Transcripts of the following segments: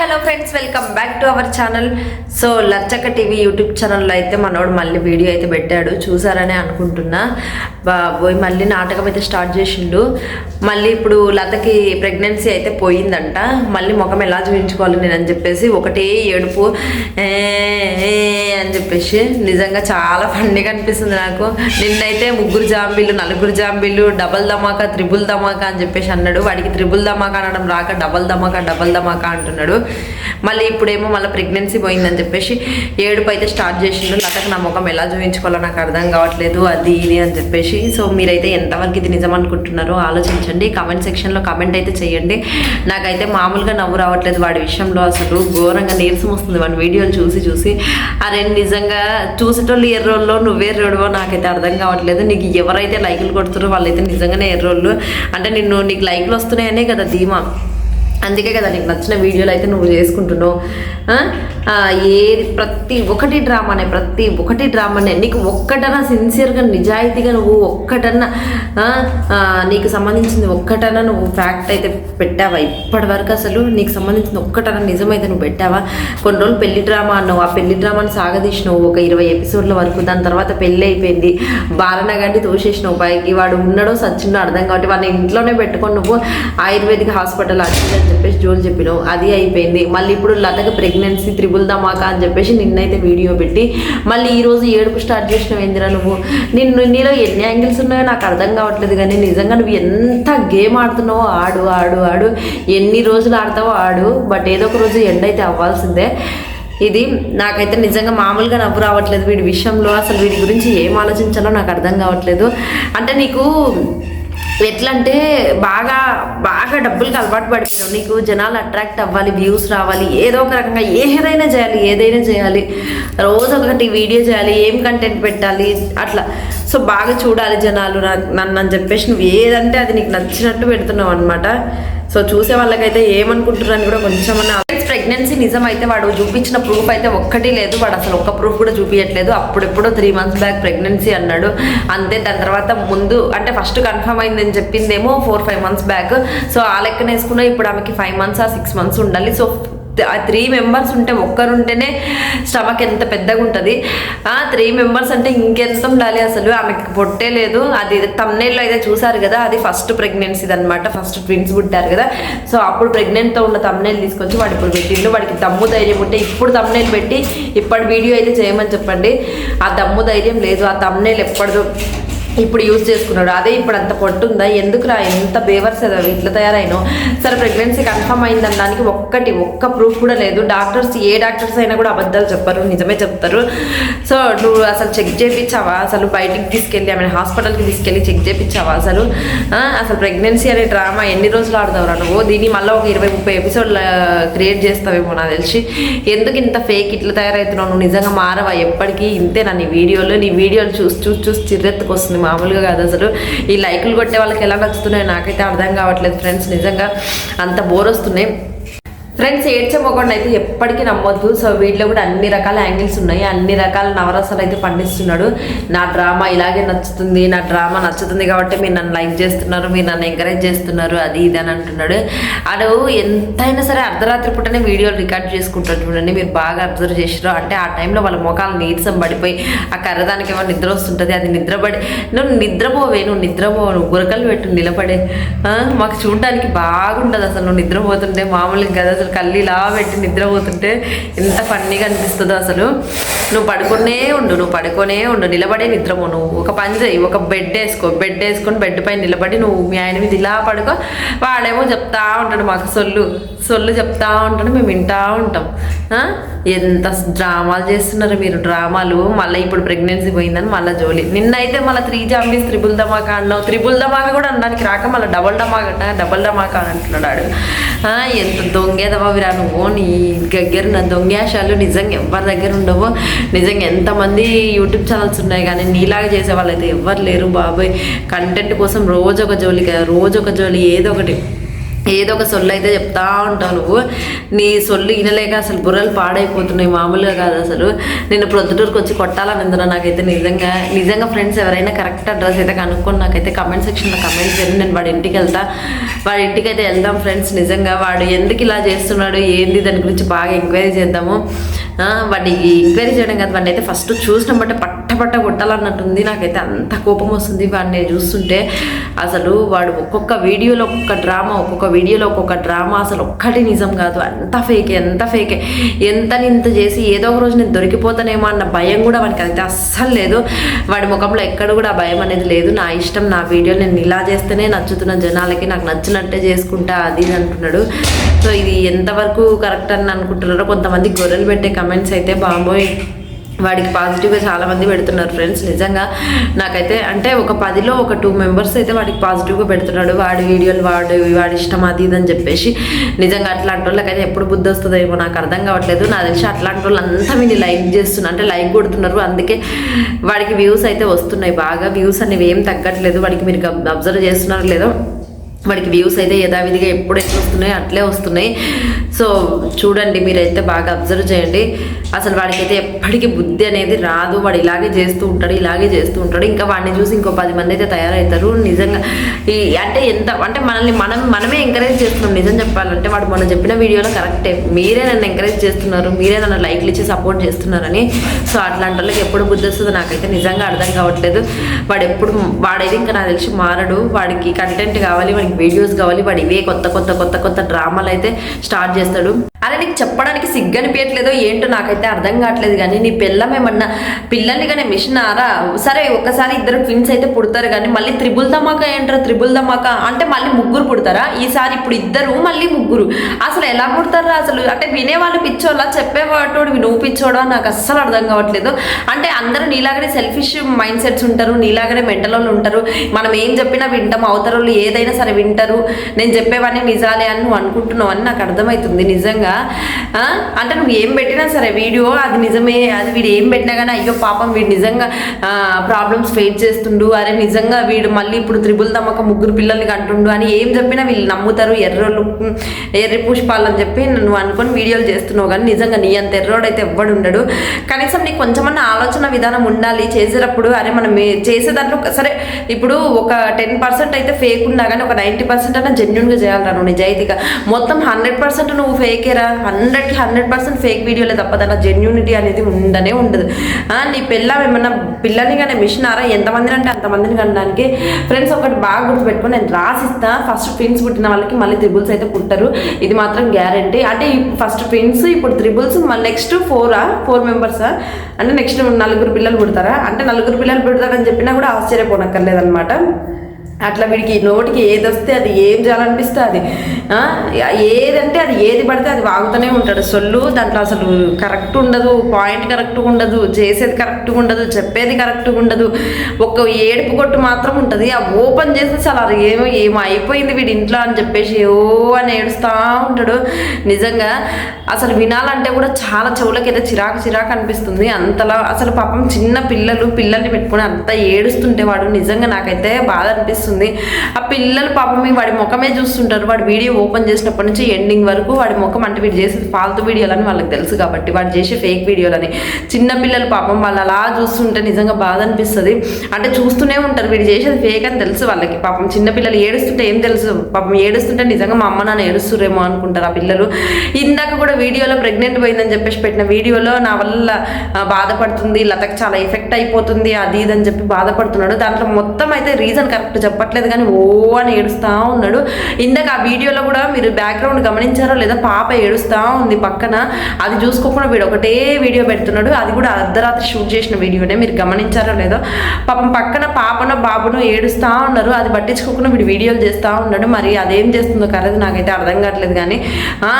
Hello friends welcome back to our channel. So Lachaka TV YouTube ఛానల్లో అయితే మనోడు మళ్ళీ వీడియో అయితే పెట్టాడు. చూసారనే అనుకుంటున్నా. పోయి మళ్ళీ నాటకం అయితే స్టార్ట్ చేసిండు. మళ్ళీ ఇప్పుడు లతకి ప్రెగ్నెన్సీ అయితే పోయిందంట. మళ్ళీ ముఖం ఎలా చూపించుకోవాలి నేను అని చెప్పేసి ఒకటే ఏడుపు అని చెప్పేసి. నిజంగా చాలా ఫన్నీగా అనిపిస్తుంది నాకు. నిన్నైతే ముగ్గురు జాంబీలు నలుగురు జాంబీలు డబల్ ధమాకా త్రిబుల్ ధమాకా అని చెప్పేసి అన్నాడు. వాడికి త్రిబుల్ ధమాకా అనడం రాక డబల్ ధమాకా డబల్ ధమాకా అంటున్నాడు. మళ్ళీ ఇప్పుడేమో మళ్ళీ ప్రెగ్నెన్సీ పోయిందని చెప్పేసి ఏడుపు అయితే స్టార్ట్ చేసిండు లతకు నా ముఖం ఎలా చూపించుకోవాలో నాకు అర్థం కావట్లేదు అది ఇది అని చెప్పేసి. సో మీరైతే ఎంతవరకు ఇది నిజం అనుకుంటున్నారో ఆలోచించండి. కామెంట్ సెక్షన్లో కామెంట్ అయితే చేయండి. నాకైతే మామూలుగా నవ్వు రావట్లేదు వాడి విషయంలో అసలు. ఘోరంగా నీరసం వస్తుంది వాడి వీడియోలు చూసి చూసి. అరే నిజంగా చూసేటోళ్ళు ఎర్రోళ్ళు నువ్వే రోడవో నాకైతే అర్థం కావట్లేదు. నీకు ఎవరైతే లైకులు కొడుతారో వాళ్ళైతే నిజంగానే ఎర్రోళ్ళు. అంటే నిన్ను నీకు లైకులు వస్తున్నాయనే కదా ధీమా. అందుకే కదా నీకు నచ్చిన వీడియోలు అయితే నువ్వు చేసుకుంటున్నావు ఏది ఏ ప్రతి ఒక్కటి డ్రామానే ప్రతి ఒక్కటి డ్రామానే నీకు ఒక్కటన్నా సిన్సియర్గా నిజాయితీగా నువ్వు ఒక్కటన్నా నీకు సంబంధించింది ఒక్కటన్నా నువ్వు ఫ్యాక్ట్ అయితే పెట్టావా? ఇప్పటి వరకు అసలు నీకు సంబంధించిన ఒక్కటన్నా నిజమైతే నువ్వు పెట్టావా? కొన్ని రోజులు పెళ్ళి డ్రామా అన్నావు. ఆ పెళ్ళి డ్రామాని సాగదీసినావు ఒక ఇరవై ఎపిసోడ్ల వరకు. దాని తర్వాత పెళ్ళి అయిపోయింది. బాలన గంటి తోసేసినావు. పైకి వాడు ఉన్నాడో సచ్చినో అర్థం కాబట్టి వాడిని ఇంట్లోనే పెట్టుకొని నువ్వు ఆయుర్వేదిక్ హాస్పిటల్ అని చెప్పేసి జోలు చెప్పినావు. అది అయిపోయింది. మళ్ళీ ఇప్పుడు లతకు ప్రెగ్నెన్సీ త్రిబుల్ ధమాకా అని చెప్పేసి నిన్నైతే వీడియో పెట్టి మళ్ళీ ఈరోజు ఏడుపు స్టార్ట్ చేసినావు ఏందిరా నువ్వు? నిన్ను నీలో ఎన్ని యాంగిల్స్ ఉన్నాయో నాకు అర్థం కావట్లేదు కానీ నిజంగా నువ్వు ఎంత గేమ్ ఆడుతున్నావో ఆడు ఆడు ఆడు. ఎన్ని రోజులు ఆడతావో ఆడు. బట్ ఏదో ఒక రోజు ఎండ్ అయితే అవ్వాల్సిందే. ఇది నాకైతే నిజంగా మామూలుగా నవ్వు రావట్లేదు వీడి విషయంలో. అసలు వీడి గురించి ఏం ఆలోచించాలో నాకు అర్థం కావట్లేదు. అంటే నీకు ఎట్లా అంటే బాగా బాగా డబ్బులకి అలవాటు పడిపోయావు నీకు జనాలు అట్రాక్ట్ అవ్వాలి వ్యూస్ రావాలి ఏదో ఒక రకంగా ఏదైనా చేయాలి ఏదైనా చేయాలి. రోజు ఒకటి వీడియో చేయాలి ఏం కంటెంట్ పెట్టాలి అట్లా. సో బాగా చూడాలి జనాలు నన్ను అని చెప్పేసి నువ్వు ఏదంటే అది నీకు నచ్చినట్టు పెడుతున్నావు అనమాట సో చూసే వాళ్ళకైతే ఏమనుకుంటున్నాను కూడా కొంచెం ప్రెగ్నెన్సీ నిజం అయితే వాడు చూపించిన ప్రూఫ్ అయితే ఒక్కటి లేదు. వాడు అసలు ఒక్క ప్రూఫ్ కూడా చూపించట్లేదు అప్పుడెప్పుడో త్రీ మంత్స్ బ్యాక్ ప్రెగ్నెన్సీ అన్నాడు. అంతే దాని తర్వాత ముందు అంటే ఫస్ట్ కన్ఫర్మ్ అయిందని చెప్పిందేమో four five months back so ఆ లెక్కన వేసుకున్న ఇప్పుడు ఆమెకి ఫైవ్ మంత్స్ ఆ సిక్స్ మంత్స్ ఉండాలి. సో ఆ త్రీ మెంబర్స్ ఉంటే ఒక్కరుంటేనే స్టమక్ ఎంత పెద్దగా ఉంటుంది ఆ త్రీ మెంబర్స్ అంటే ఇంకెంత ఉండాలి అసలు? ఆమెకి పొట్టే లేదు. అది తమ్నేల్లో అయితే చూసారు కదా అది ఫస్ట్ ప్రెగ్నెన్సీ అనమాట ఫస్ట్ ట్విన్స్ పుట్టారు కదా. సో అప్పుడు ప్రెగ్నెంట్తో ఉన్న తమ్నేల్ తీసుకొచ్చి వాడు ఇప్పుడు పెట్టిండు. వాడికి దమ్ము ధైర్యం ఉంటే ఇప్పుడు తమ్నేల్ పెట్టి ఇప్పటి వీడియో అయితే చేయమని చెప్పండి. ఆ దమ్ము ధైర్యం లేదు. ఆ తమ్నేల్ ఎప్పటిదో ఇప్పుడు యూజ్ చేసుకున్నాడు. అదే ఇప్పుడు అంత పొట్టుందా? ఎందుకురా? ఎంత బేవర్స్ ఇట్లా తయారైనో? సరే ప్రెగ్నెన్సీ కన్ఫర్మ్ అయిందనడానికి ఒక్కటి ఒక్క ప్రూఫ్ కూడా లేదు. డాక్టర్స్ ఏ డాక్టర్స్ అయినా కూడా అబద్ధాలు చెప్పరు. నిజమే చెప్తారు. సో నువ్వు అసలు చెక్ చేయించావా అసలు బయటికి తీసుకెళ్ళి ఆమె హాస్పిటల్కి తీసుకెళ్ళి చెక్ చేయించావా అసలు? అసలు ప్రెగ్నెన్సీ అనే డ్రామా ఎన్ని రోజులు ఆడతావురా నువ్వు? దీన్ని మళ్ళీ ఒక ఇరవై ముప్పై ఎపిసోడ్లు క్రియేట్ చేస్తావేమో నాకు తెలిసి. ఎందుకు ఇంత ఫేక్ ఇట్లా తయారవుతున్నావు నువ్వు నిజంగా మారవా? ఎప్పటికీ ఇంతే నా నీ వీడియోలు? నీ వీడియోలు చూసి చూసి చూసి చిర్రెత్తుకు వస్తుంది మామూలుగా కాదు అసలు. ఈ లైకులు కొట్టే వాళ్ళకి ఎలా నచ్చుతున్నాయో నాకైతే అర్థం కావట్లేదు ఫ్రెండ్స్. నిజంగా అంత బోర్ వస్తున్నాయి. ఫ్రెండ్స్ ఏడ్చే మొగండి అయితే ఎప్పటికీ నమ్మొద్దు. సో వీటిలో కూడా అన్ని రకాల యాంగిల్స్ ఉన్నాయి. అన్ని రకాల నవరసాలు అయితే పండిస్తున్నాడు. నా డ్రామా ఇలాగే నచ్చుతుంది. నా డ్రామా నచ్చుతుంది కాబట్టి మీరు నన్ను లైక్ చేస్తున్నారు. మీరు నన్ను ఎంకరేజ్ చేస్తున్నారు. అది ఇది అని అంటున్నాడు. అడు ఎంతైనా సరే అర్ధరాత్రి పూటనే వీడియోలు రికార్డ్ చేసుకుంటారు చూడండి. మీరు బాగా అబ్జర్వ్ చేసారు అంటే ఆ టైంలో వాళ్ళ ముఖాలు నీరసం పడిపోయి ఆ కర్రదానికి ఏమో నిద్ర వస్తుంటుంది. అది నిద్రపడి నువ్వు నిద్రపోవే నువ్వు నిద్రపోవు నువ్వు గురకలు పెట్టు నిలబడే. మాకు చూడడానికి బాగుంటుంది అసలు. నువ్వు నిద్రపోతుంటే మామూలుగా కదా అసలు. కళ్ళు ఇలా పెట్టి నిద్రపోతుంటే ఎంత ఫన్నీగా అనిపిస్తుందో అసలు. నువ్వు పడుకునే ఉండు నువ్వు పడుకునే ఉండు నిలబడే నిద్రము నువ్వు. ఒక పని చేయి ఒక బెడ్ వేసుకో. బెడ్ వేసుకొని బెడ్ పైన నిలబడి నువ్వు మీ ఆయన మీద ఇలా పడుకో. వాడేమో చెప్తా ఉంటాడు మాకు సొల్లు. సొల్లు చెప్తా ఉంటాడు మేము వింటా ఉంటాం. ఎంత డ్రామాలు చేస్తున్నారు మీరు డ్రామాలు. మళ్ళీ ఇప్పుడు ప్రెగ్నెన్సీ పోయిందని మళ్ళీ జోలి. నిన్నైతే మళ్ళీ త్రీ జాంబీస్ త్రిబుల్ ధమాకా అన్నావు. త్రిబుల్ ధమాకా కూడా అనడానికి రాక మళ్ళీ డబల్ ధమాకా డబల్ ధమాకా అని అంటున్నాడు ఎంత దొంగేద ఎంత నువ్వు నీ దగ్గర నా దొంగేషాలు నిజంగా ఎవరి దగ్గర ఉండవు. నిజంగా ఎంతమంది యూట్యూబ్ ఛానల్స్ ఉన్నాయి కానీ నీలాగా చేసే వాళ్ళైతే ఎవ్వరు లేరు బాబాయ్. కంటెంట్ కోసం రోజు ఒక జోలికి రోజు ఒక జోలి ఏదో ఒకటి. ఏదో ఒక సొల్లు అయితే చెప్తా ఉంటావు నువ్వు. నీ సొల్లు వినలేక అసలు బుర్రలు పాడైపోతున్నాయి మామూలుగా కాదు అసలు. నేను ప్రొద్దుటూరుకు వచ్చి కొట్టాలని ఉందిరా నాకైతే నిజంగా. నిజంగా ఫ్రెండ్స్ ఎవరైనా కరెక్ట్ అడ్రస్ అయితే కనుక్కొని నాకైతే కమెంట్ సెక్షన్లో కమెంట్ చేయండి నేను వాడి ఇంటికి వెళ్తా. వాడి ఇంటికి అయితే వెళ్దాం ఫ్రెండ్స్ నిజంగా. వాడు ఎందుకు ఇలా చేస్తున్నాడు ఏంది దాని గురించి బాగా ఎంక్వైరీ చేద్దాము. వాడిని ఎంక్వైరీ చేయడం కాదు వాడిని అయితే ఫస్ట్ చూసినాం బట్టే పట్ట కొట్టాలన్నట్టుంది. నాకైతే అంత కోపం వస్తుంది వాడిని చూస్తుంటే. అసలు వాడు ఒక్కొక్క వీడియోలో ఒక్కొక్క డ్రామా ఒక్కొక్క వీడియోలో ఒక్కొక్క డ్రామా అసలు ఒక్కటి నిజం కాదు. అంత ఫేకే ఎంత ఫేకే. ఎంత ఇంత చేసి ఏదో ఒక రోజు నేను దొరికిపోతానేమో అన్న భయం కూడా వాడికి అయితే అస్సలు లేదు. వాడి ముఖంలో ఎక్కడ కూడా ఆ భయం అనేది లేదు. నా ఇష్టం నా వీడియో నేను ఇలా చేస్తేనే నచ్చుతున్న జనాలకి నాకు నచ్చినట్టే చేసుకుంటా అది అంటున్నాడు. సో ఇది ఎంతవరకు కరెక్ట్ అని అనుకుంటున్నారో కొంతమంది గొర్రెలు పెట్టే కమెంట్స్ అయితే బాబోయ్. వాడికి పాజిటివ్గా చాలామంది పెడుతున్నారు ఫ్రెండ్స్ నిజంగా నాకైతే అంటే ఒక పదిలో ఒక టూ మెంబర్స్ అయితే వాడికి పాజిటివ్గా పెడుతున్నాడు. వాడి వీడియోలు వాడు వాడి ఇష్టం అది ఇది అని చెప్పేసి నిజంగా అట్లాంటి వాళ్ళకైతే ఎప్పుడు బుద్ధి వస్తుందేమో నాకు అర్థం కావట్లేదు. నా తెలిసి అట్లాంటి వాళ్ళు అంతా మీరు లైక్ చేస్తున్నారు అంటే లైక్ కొడుతున్నారు. అందుకే వాడికి వ్యూస్ అయితే వస్తున్నాయి. బాగా వ్యూస్ అనేవి ఏం తగ్గట్లేదు. వాడికి మీరు అబ్జర్వ్ చేస్తున్నారు లేదో వాడికి వ్యూస్ అయితే యథావిధిగా ఎప్పుడు ఎట్లా వస్తున్నాయి అట్లే వస్తున్నాయి. సో చూడండి మీరైతే బాగా అబ్జర్వ్ చేయండి. అసలు వాడికైతే ఎప్పటికీ బుద్ధి అనేది రాదు. వాడు ఇలాగే చేస్తూ ఉంటాడు ఇలాగే చేస్తూ ఉంటాడు. ఇంకా వాడిని చూసి ఇంకో పది మంది అయితే తయారవుతారు. నిజంగా ఈ అంటే ఎంత అంటే మనల్ని మనం మనమే ఎంకరేజ్ చేస్తున్నాం. నిజం చెప్పాలంటే వాడు మనం చెప్పిన వీడియోలో కరెక్టే. మీరే నన్ను ఎంకరేజ్ చేస్తున్నారు. మీరే నన్ను లైక్లు ఇచ్చి సపోర్ట్ చేస్తున్నారని. సో అట్లాంటి వాళ్ళకి ఎప్పుడు బుద్ధి వస్తుందో నాకైతే నిజంగా అర్థం కావట్లేదు. వాడు ఎప్పుడు వాడైతే ఇంకా నాకు తెలిసి మారడు. వాడికి కంటెంట్ కావాలి వాడికి వీడియోస్ కావాలి వాడు ఇవే కొత్త కొత్త కొత్త కొత్త డ్రామాలు అయితే స్టార్ట్ చేస్తాడు. అరే నీకు చెప్పడానికి సిగ్గనిపించట్లేదో ఏంటో నాకైతే అర్థం కావట్లేదు కానీ నీ పిల్లం ఏమన్నా పిల్లల్ని కానీ మిషన్ ఆరా సరే ఒక్కసారి ఇద్దరు ట్విన్స్ అయితే పుడతారు కానీ మళ్ళీ త్రిబుల్ ధమాకా ఏంటారు? త్రిబుల్ ధమాకా? అంటే మళ్ళీ ముగ్గురు పుడతారా? ఈసారి ఇప్పుడు ఇద్దరు మళ్ళీ ముగ్గురు. అసలు ఎలా పుడతారా అసలు? అంటే వినేవాళ్ళు పిచ్చోళ్ళ చెప్పేవాటోడు నువ్వు పిచ్చోడా? నాకు అస్సలు అర్థం కావట్లేదు. అంటే అందరూ నీలాగనే సెల్ఫిష్ మైండ్ సెట్స్ ఉంటారు నీలాగనే మెంటల్ వాళ్ళు ఉంటారు. మనం ఏం చెప్పినా వింటాం అవతల ఏదైనా సరే వింటారు. నేను చెప్పేవన్నీ నిజాలే అని నువ్వు అనుకుంటున్నావు అని నాకు అర్థమవుతుంది నిజంగా. అంటే నువ్వు ఏం పెట్టినా సరే వీడియో అది నిజమే అది వీడు ఏం పెట్టినా కానీ అయ్యో పాపం వీడు నిజంగా ప్రాబ్లమ్స్ ఫేస్ చేస్తుండు. అరే నిజంగా వీడు మళ్ళీ ఇప్పుడు త్రిబుల్ తమ్మక ముగ్గురు పిల్లల్ని కంటుండు అని ఏం చెప్పినా వీళ్ళు నమ్ముతారు. ఎర్రోళ్ళు ఎర్రి పుష్పాలు అని చెప్పి నువ్వు అనుకొని వీడియోలు చేస్తున్నావు కానీ నిజంగా నీ అంత ఎర్రోడైతే అయితే ఎవ్వడు ఉండడు. కనీసం నీకు కొంచెమన్నా ఆలోచన విధానం ఉండాలి చేసేటప్పుడు. అరే మనం చేసే దాంట్లో సరే ఇప్పుడు ఒక టెన్ పర్సెంట్ అయితే ఫేక్ ఉన్నా కానీ ఒక నైన్ నైంటీ పర్సెంట్ అన్న జెన్యున్గా చేయాలరా నువ్వు నిజాయితీగా. మొత్తం హండ్రెడ్ పర్సెంట్ నువ్వు ఫేకేరా హండ్రెడ్కి హండ్రెడ్ పర్సెంట్ ఫేక్ వీడియోలే తప్పదన్న జెన్యునిటీ జెన్యూనిటీ అనేది ఉండనే ఉండదు. నీ పిల్ల ఏమన్నా పిల్లని కానీ మిషన్ ఆరా ఎంతమందిని అంటే అంతమందిని కనడానికి. ఫ్రెండ్స్ ఒకటి బాగా గుర్తుపెట్టుకుని నేను రాసిస్తా. ఫస్ట్ ట్విన్స్ పుట్టిన వాళ్ళకి మళ్ళీ త్రిబుల్స్ అయితే పుట్టరు. ఇది మాత్రం గ్యారంటీ అంటే ఫస్ట్ ట్విన్స్ ఇప్పుడు త్రిబుల్స్ మళ్ళీ నెక్స్ట్ ఫోరా ఫోర్ మెంబర్సా అంటే నెక్స్ట్ నలుగురు పిల్లలు పుడతారా? అంటే నలుగురు పిల్లలు పుడతారని చెప్పినా కూడా ఆశ్చర్యపోనక్కర్లేదన్నమాట. అట్లా వీడికి నోటికి ఏది వస్తే అది ఏం చేయాలనిపిస్తే అది ఏదంటే అది ఏది పడితే అది వాగుతూనే ఉంటాడు. సొల్లు దాంట్లో అసలు కరెక్ట్ ఉండదు పాయింట్ కరెక్ట్గా ఉండదు చేసేది కరెక్ట్గా ఉండదు చెప్పేది కరెక్ట్గా ఉండదు. ఒక ఏడుపు కొట్టు మాత్రం ఉంటుంది. ఆ ఓపెన్ చేసేసి అలా ఏమో ఏమో అయిపోయింది వీడి ఇంట్లో అని చెప్పేసి ఓ అని ఏడుస్తూ ఉంటాడు. నిజంగా అసలు వినాలంటే కూడా చాలా చెవులకైతే చిరాకు చిరాకు అనిపిస్తుంది. అంతలా అసలు పాపం చిన్న పిల్లలు పిల్లల్ని పెట్టుకొని అంత ఏడుస్తుంటే వాడు నిజంగా నాకైతే బాధ అనిపిస్తుంది. ఆ పిల్లలు పాపం వాడి ముఖమే చూస్తుంటారు. వాడి వీడియో ఓపెన్ చేసినప్పటి నుంచి ఎండింగ్ వరకు వాడి ముఖం అంటే వీడు చేసేది ఫాల్తూ వీడియోలని వాళ్ళకి తెలుసు కాబట్టి వాడు చేసే ఫేక్ వీడియోలని. చిన్న పిల్లలు పాపం వాళ్ళు అలా చూస్తుంటే నిజంగా బాధ అనిపిస్తుంది. అంటే చూస్తూనే ఉంటారు. వీడు చేసేది ఫేక్ అని తెలుసు వాళ్ళకి. పాపం చిన్న పిల్లలు ఏడుస్తుంటే ఏం తెలుసు? పాపం ఏడుస్తుంటే నిజంగా మా అమ్మ నాన్న ఏడుస్తురేమో అనుకుంటారు ఆ పిల్లలు. ఇందాక కూడా వీడియోలో ప్రెగ్నెంట్ పోయిందని చెప్పేసి పెట్టిన వీడియోలో నా వల్ల బాధపడుతుంది. లతకు చాలా ఎఫెక్ట్ అయిపోతుంది. అది ఇది అని చెప్పి బాధపడుతున్నాడు. దాంట్లో మొత్తం అయితే రీజన్ కరెక్ట్ చెప్పట్లేదు కానీ ఓ అని ఏడుస్తూ ఉన్నాడు. ఇందాక ఆ వీడియోలో కూడా మీరు బ్యాక్గ్రౌండ్ గమనించారో లేదా పాప ఏడుస్తూ ఉంది పక్కన. అది చూసుకోకుండా వీడు ఒకటే వీడియో పెడుతున్నాడు. అది కూడా అర్ధరాత్రి షూట్ చేసిన వీడియోనే మీరు గమనించారో లేదో. పాపం పక్కన పాపను బాబును ఏడుస్తూ ఉన్నారు. అది పట్టించుకోకుండా వీడు వీడియోలు చేస్తూ ఉన్నాడు. మరి అదేం చేస్తుందో కరెక్ట్ నాకైతే అర్థం కావట్లేదు కానీ ఆ,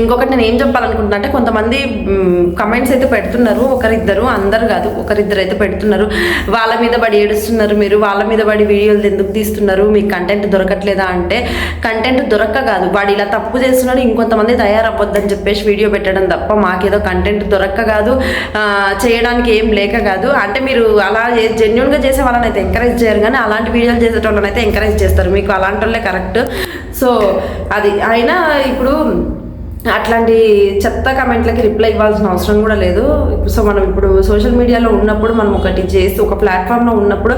ఇంకొకటి నేను ఏం చెప్పాలనుకుంటున్నా అంటే కొంతమంది కమెంట్స్ అయితే పెడుతున్నారు. ఒకరిద్దరు అందరు కాదు ఒకరిద్దరు అయితే పెడుతున్నారు. వాళ్ళ మీద పడి ఏడుస్తున్నారు మీరు వాళ్ళ మీద పడి వీడియోలు ఎందుకు తీస్తున్నారు? మీకు కంటెంట్ దొరకట్లేదా అంటే కంటెంట్ దొరక్క కాదు. వాడు ఇలా తప్పు చేస్తున్నాడు ఇంకొంతమంది తయారవ్వద్దని చెప్పేసి వీడియో పెట్టడం తప్ప మాకేదో కంటెంట్ దొరక్క కాదు చేయడానికి ఏం లేక కాదు. అంటే మీరు అలా జెన్యున్గా చేసే వాళ్ళని అయితే ఎంకరేజ్ చేయరు కానీ అలాంటి వీడియోలు చేసేటోళ్ళని అయితే ఎంకరేజ్ చేస్తారు. మీకు అలాంటి వాళ్ళే కరెక్ట్ సో అది అయినా ఇప్పుడు అట్లాంటి చెత్త కమెంట్లకి రిప్లై ఇవ్వాల్సిన అవసరం కూడా లేదు. సో మనం ఇప్పుడు సోషల్ మీడియాలో ఉన్నప్పుడు మనం ఒకటి చేసి ఒక ప్లాట్ఫామ్లో ఉన్నప్పుడు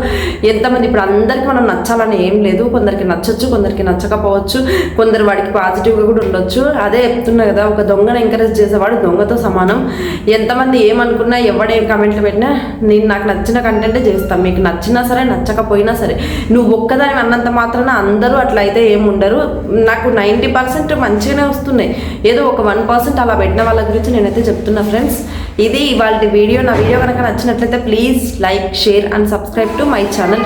ఎంతమంది ఇప్పుడు అందరికీ మనం నచ్చాలని ఏం లేదు. కొందరికి నచ్చచ్చు కొందరికి నచ్చకపోవచ్చు. కొందరు వాడికి పాజిటివ్గా కూడా ఉండొచ్చు. అదే చెప్తున్నా కదా ఒక దొంగను ఎంకరేజ్ చేసేవాడు దొంగతో సమానం. ఎంతమంది ఏమనుకున్నా ఎవడే కమెంట్లు పెట్టినా నేను నాకు నచ్చిన కంటెంటే చేస్తాను మీకు నచ్చినా సరే నచ్చకపోయినా సరే. నువ్వు ఒక్కదాని అన్నంత మాత్రాన అందరూ అట్లా అయితే ఏముండరు నాకు నైంటీ పర్సెంట్ మంచిగానే వస్తున్నాయి. ఏదో ఒక వన్ పర్సెంట్ అలా పెట్టిన వాళ్ళ గురించి నేనైతే చెప్తున్నా ఫ్రెండ్స్ ఇది ఇవాళ వీడియో. నా వీడియో కనుక నచ్చినట్లయితే please like share and subscribe to my channel